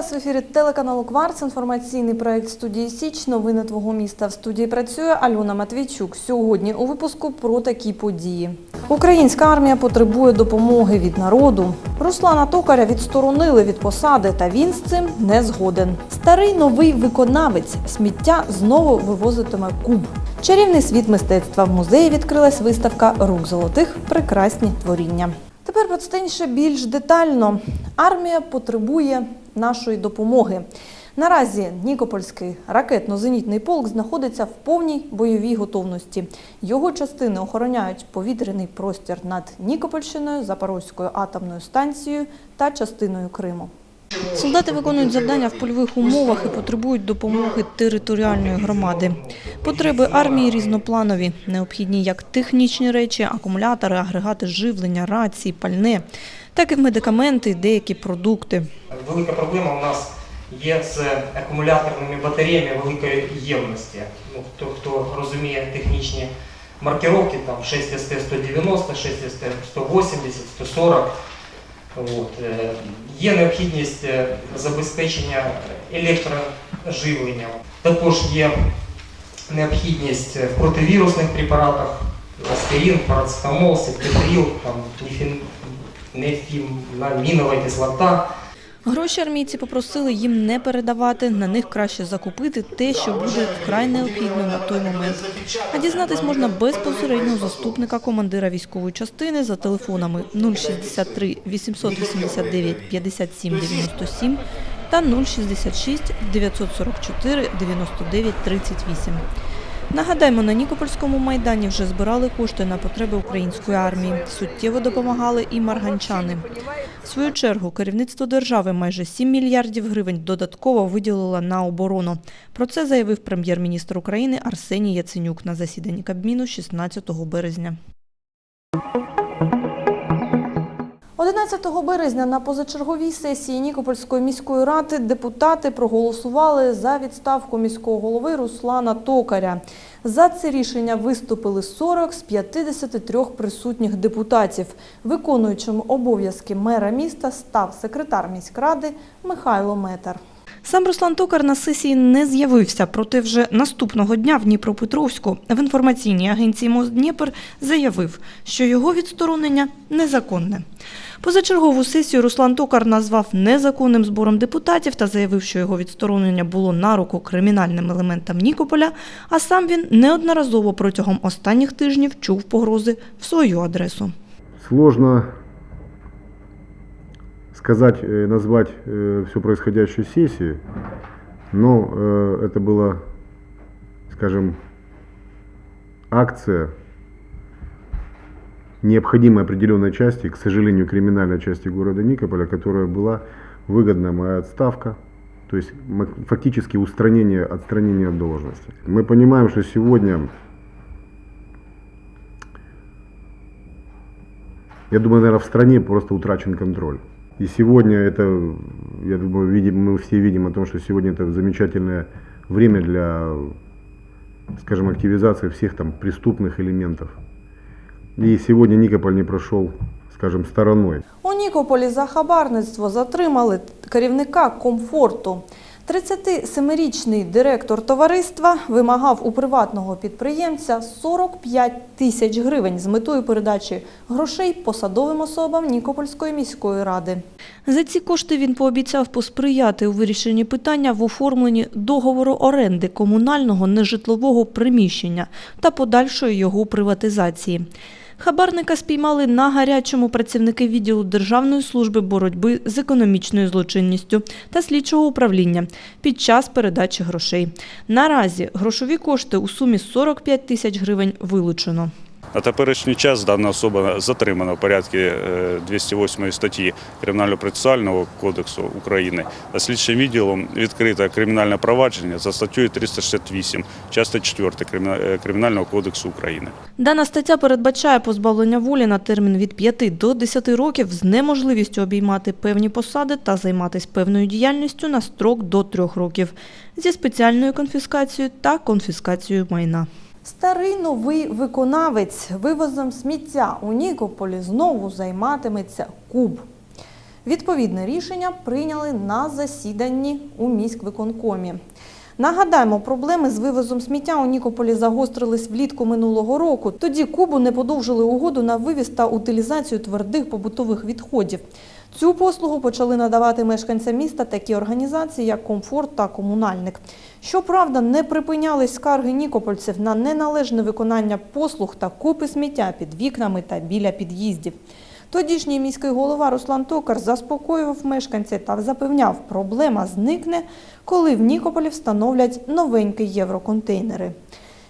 ефірі телеканалу Кварц. Інформаційний проект студії Січ. Новини твого міста. В студії працює Альона Матвійчук. Сьогодні у випуску про такі події. Українська армія потребує допомоги від народу. Руслана Токаря відсторонили від посади, та він з цим не згоден. Старий новий виконавець сміття знову вивозитиме куб. Чарівний світ мистецтва в музеї відкрилась виставка рук золотих прекрасні творіння. Тепер простеньше більш детально. Армія потребує нашої допомоги. Наразі Нікопольський ракетно-зенітний полк знаходиться в повній бойовій готовності. Його частини охороняють повітряний простір над Нікопольщиною, Запорозькою атомною станцією та частиною Криму. Солдати виконують завдання в польових умовах і потребують допомоги територіальної громади. Потреби армії різнопланові, необхідні як технічні речі, акумулятори, агрегати живлення, рації, пальне, так і медикаменти, деякі продукти. Велика проблема у нас є з акумуляторними батареями великої ємності. Ну, хто, хто розуміє технічні маркировки, там 6ST190, 6ST180, 140. От. е, Є необхідність е, забезпечення електроживленням. Також є необхідність в противірусних препаратах, аспірин, парацетамол, септитрил, там, нефін, кислота. Гроші армійці попросили їм не передавати, на них краще закупити те, що буде вкрай необхідно на той момент. А дізнатись можна безпосередньо заступника командира військової частини за телефонами 063 889 57 97 та 066 944 99 38. Нагадаємо, на Нікопольському майдані вже збирали кошти на потреби української армії. Суттєво допомагали і марганчани. В свою чергу керівництво держави майже 7 мільярдів гривень додатково виділило на оборону. Про це заявив прем'єр-міністр України Арсеній Яценюк на засіданні Кабміну 16 березня. 11 березня на позачерговій сесії Нікопольської міської ради депутати проголосували за відставку міського голови Руслана Токаря. За це рішення виступили 40 з 53 присутніх депутатів. Виконуючим обов'язки мера міста став секретар міськради Михайло Метар. Сам Руслан Токар на сесії не з'явився, проте вже наступного дня в Дніпропетровську в інформаційній агенції Моздніпр заявив, що його відсторонення незаконне. Позачергову сесію Руслан Токар назвав незаконним збором депутатів та заявив, що його відсторонення було на руку кримінальним елементам Нікополя, а сам він неодноразово протягом останніх тижнів чув погрози в свою адресу. Сложно сказать, э, назвать всю происходящую сессию, но э, это была, скажем, акция необходимой определенной части, к сожалению, криминальной части города Никополя, которая была выгодна моя отставка, то есть фактически устранение, отстранение от должности. Мы понимаем, что сегодня Я думаю, наверное, в стране просто утрачен контроль. И сегодня это, я думаю, видим, мы все видим о том, что сегодня это замечательное время для, скажем, активизации всех там преступных элементов. И сегодня Никополь не прошел, скажем, стороной. У Нікополі за хабарництво затримали керівника комфорту. 37-річний директор товариства вимагав у приватного підприємця 45 тисяч гривень з метою передачі грошей посадовим особам Нікопольської міської ради. За ці кошти він пообіцяв посприяти у вирішенні питання в оформленні договору оренди комунального нежитлового приміщення та подальшої його приватизації. Хабарника спіймали на гарячому працівники відділу Державної служби боротьби з економічною злочинністю та слідчого управління під час передачі грошей. Наразі грошові кошти у сумі 45 тисяч гривень вилучено. На теперішній час дана особа затримана в порядку е, 208 статті Кримінального процесуального кодексу України. А слідчим відділом відкрите кримінальне провадження за статтею 368, частина 4 Криміна- е, Кримінального кодексу України. Дана стаття передбачає позбавлення волі на термін від 5 до 10 років з неможливістю обіймати певні посади та займатися певною діяльністю на строк до 3 років зі спеціальною конфіскацією та конфіскацією майна. Старий новий виконавець вивозом сміття у Нікополі знову займатиметься куб. Відповідне рішення прийняли на засіданні у міськвиконкомі. Нагадаємо, проблеми з вивозом сміття у Нікополі загострились влітку минулого року. Тоді Кубу не подовжили угоду на вивіз та утилізацію твердих побутових відходів. Цю послугу почали надавати мешканцям міста такі організації, як Комфорт та Комунальник. Щоправда, не припинялись скарги нікопольців на неналежне виконання послуг та купи сміття під вікнами та біля під'їздів. Тодішній міський голова Руслан Токар заспокоював мешканців та запевняв, проблема зникне, коли в Нікополі встановлять новенькі євроконтейнери.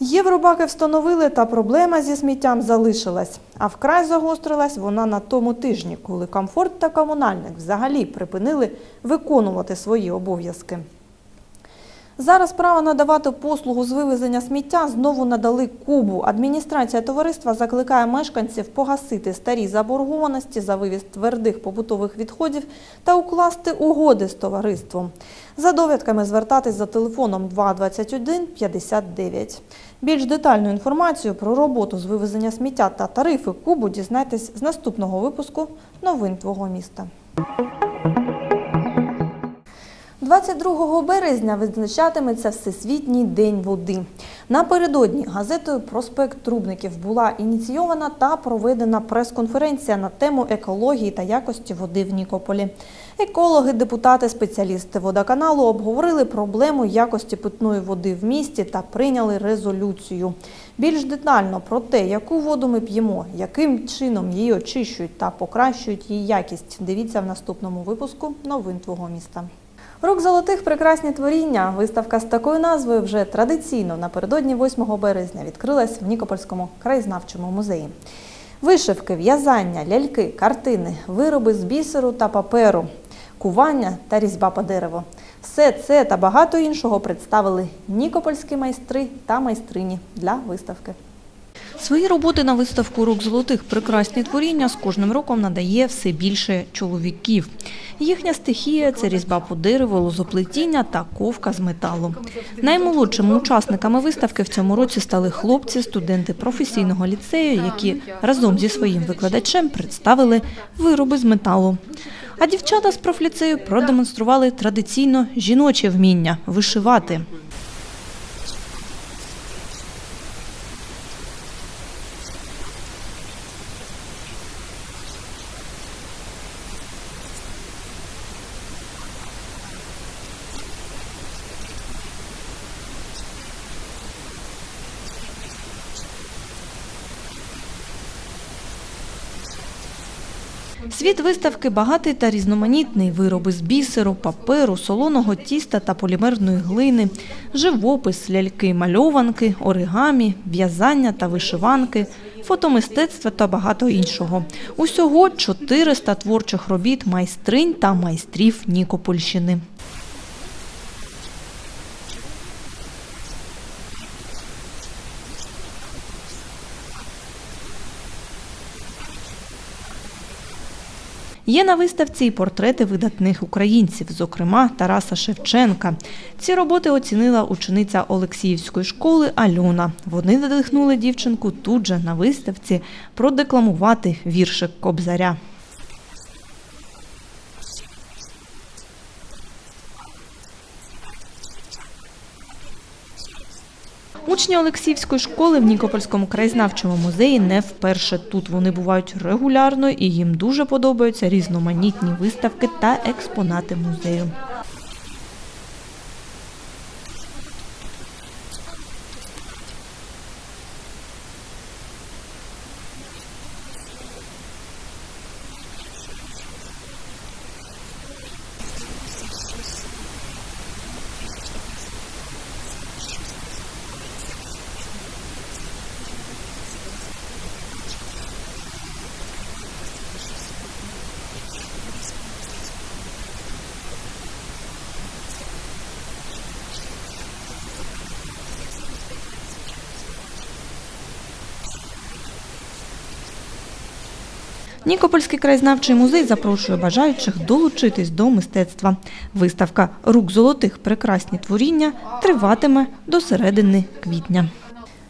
Євробаки встановили, та проблема зі сміттям залишилась. А вкрай загострилась вона на тому тижні, коли комфорт та комунальник взагалі припинили виконувати свої обов'язки. Зараз право надавати послугу з вивезення сміття знову надали Кубу. Адміністрація товариства закликає мешканців погасити старі заборгованості за вивіз твердих побутових відходів та укласти угоди з товариством. За довідками звертатись за телефоном 221 59. Більш детальну інформацію про роботу з вивезення сміття та тарифи Кубу дізнайтесь з наступного випуску новин твого міста. 22 березня визначатиметься Всесвітній день води. Напередодні газетою Проспект Трубників була ініційована та проведена прес-конференція на тему екології та якості води в Нікополі. Екологи, депутати, спеціалісти водоканалу обговорили проблему якості питної води в місті та прийняли резолюцію. Більш детально про те, яку воду ми п'ємо, яким чином її очищують та покращують її якість, дивіться в наступному випуску новин твого міста. Рук золотих прекрасні творіння. Виставка з такою назвою вже традиційно напередодні 8 березня відкрилась в Нікопольському краєзнавчому музеї. Вишивки, в'язання, ляльки, картини, вироби з бісеру та паперу, кування та різьба по дереву. Все це та багато іншого представили нікопольські майстри та майстрині для виставки. Свої роботи на виставку рук золотих прекрасні творіння з кожним роком надає все більше чоловіків. Їхня стихія це різьба по дереву, лозоплетіння та ковка з металу. Наймолодшими учасниками виставки в цьому році стали хлопці, студенти професійного ліцею, які разом зі своїм викладачем представили вироби з металу. А дівчата з профліцею продемонстрували традиційно жіноче вміння вишивати. Світ виставки багатий та різноманітний. Вироби з бісеру, паперу, солоного тіста та полімерної глини, живопис, ляльки, мальованки, оригамі, в'язання та вишиванки, фотомистецтво та багато іншого. Усього 400 творчих робіт майстринь та майстрів Нікопольщини. Є на виставці і портрети видатних українців, зокрема Тараса Шевченка. Ці роботи оцінила учениця Олексіївської школи Альона. Вони надихнули дівчинку тут же на виставці продекламувати віршик Кобзаря. Учні Олексіївської школи в Нікопольському краєзнавчому музеї не вперше тут. Вони бувають регулярно і їм дуже подобаються різноманітні виставки та експонати музею. Нікопольський краєзнавчий музей запрошує бажаючих долучитись до мистецтва. Виставка рук золотих прекрасні творіння триватиме до середини квітня.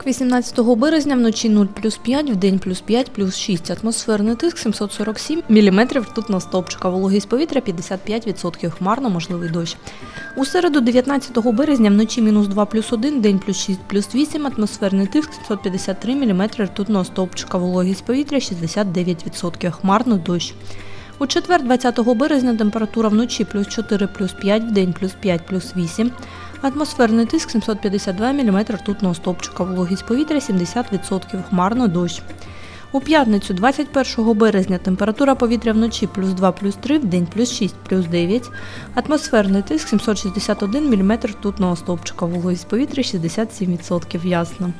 Вівторок, 18 березня, вночі 0 плюс 5, в день плюс 5, плюс 6. Атмосферний тиск 747 мм ртутного стовпчика. Вологість повітря 55%. Хмарно, можливий дощ. У середу, 19 березня, вночі мінус 2 плюс 1, день плюс 6, плюс 8. Атмосферний тиск 753 мм ртутного стовпчика. Вологість повітря 69%. Хмарно, дощ. У четвер, 20 березня, температура вночі плюс 4, плюс 5, в день плюс 5, плюс 8. Атмосферний тиск 752 мм ртутного стовпчика, вологість повітря 70%, хмарно дощ. У п'ятницю 21 березня температура повітря вночі плюс 2 плюс 3, в день плюс 6 плюс 9. Атмосферний тиск 761 мм ртутного стовпчика, вологість повітря 67%, ясно.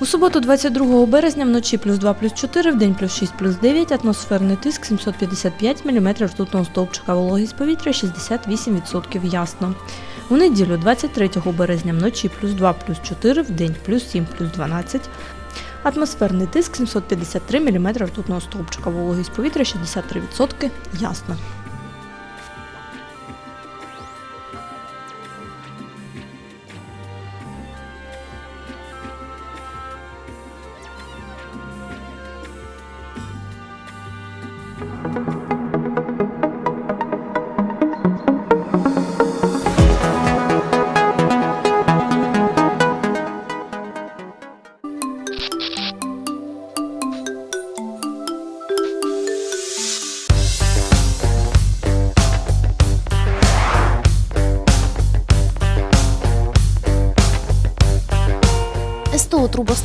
У суботу 22 березня вночі плюс 2 плюс 4, в день плюс 6 плюс 9, атмосферний тиск 755 мм ртутного стовпчика, вологість повітря 68% ясно. У неділю 23 березня вночі плюс 2 плюс 4, в день плюс 7 плюс 12, атмосферний тиск 753 мм ртутного стовпчика, вологість повітря 63% ясно.